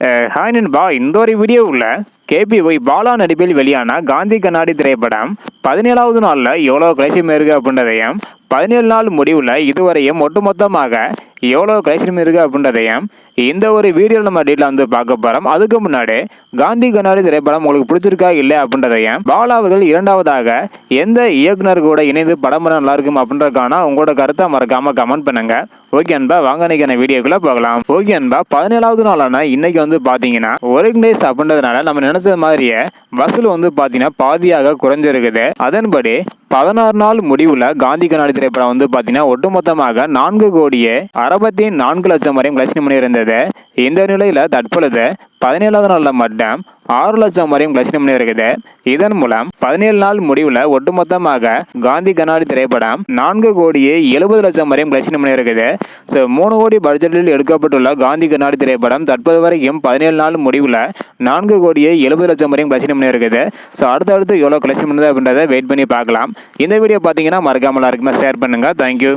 Hi நண்பா. இந்த ஒரு வீடியோவில் கேபிஒய் பாலா நடிப்பில் வெளியான காந்தி கண்ணாடி திரைப்படம் பதினேழாவது நாளில் எவ்வளோ கலெக்ஷன் இருக்கு அப்படின்றதையும் பதினேழு நாள் முடிவில் இதுவரையும் ஒட்டுமொத்தமாக எவ்வளோ கலெக்ஷன் இருக்கு அப்படின்றதையும் இந்த ஒரு வீடியோவில் நம்ம டீட்டில் வந்து பார்க்க போகிறோம் அதுக்கு முன்னாடி காந்தி கண்ணாடி திரைப்படம் உங்களுக்கு பிடிச்சிருக்கா இல்லை அப்படின்றதையும் பாலா அவர்கள் இரண்டாவதாக எந்த இயக்குனர் கூட இணைந்து படம் பண்ண நல்லா இருக்கும் அப்படின்றதுக்கான உங்களோட கருத்தை மறக்காமல் கமெண்ட் பண்ணுங்கள் ஓகே அன்பா வாங்க இன்னைக்கான வீடியோக்குள்ள போகலாம். ஓகே அன்பா பதினேழாவது நாளான இன்னைக்கு வந்து பாத்தீங்கன்னா ஒர்க் டேஸ் அப்படின்றதுனால நம்ம நினைச்சது மாதிரியே வசூல் வந்து பாத்தீங்கன்னா பாதியாக குறைஞ்சிருக்குது. அதன்படி பதினாறு நாள் முடிவுல காந்தி கண்ணாடி திரைப்படம் வந்து பாத்தீங்கன்னா ஒட்டுமொத்தமாக நான்கு கோடியே அறுபத்தி நான்கு லட்சம் வரையும் கலெக்ஷன் பண்ணி இருந்தது. இந்த நிலையில தற்பொழுது பதினேழாவது நாள்ல மட்டும் ஆறு லட்சம் வரையும் கலெக்ஷன் பண்ணி இருக்குது. இதன் மூலம் பதினேழு நாள் முடிவுல ஒட்டுமொத்தமாக காந்தி கண்ணாடி திரைப்படம் நான்கு கோடியே எழுபது லட்சம் வரையும் கலெக்ஷன் பண்ணி இருக்குது. ஸோ மூணு கோடி பட்ஜெட்டில் எடுக்கப்பட்டுள்ள காந்தி கண்ணாடி திரைப்படம் தற்போது வரைக்கும் பதினேழு நாள் முடிவுல நான்கு கோடியே எழுபது லட்சம் வரையும் கலெக்ஷன் பண்ணி இருக்குது. ஸோ அடுத்தடுத்து எவ்வளோ கலெக்ஷன் பண்ணுது அப்படின்றத வெயிட் பண்ணி பார்க்கலாம். இந்த வீடியோ பார்த்தீங்கன்னா மறக்காம எல்லாருக்குமே ஷேர் பண்ணுங்க. தேங்க்யூ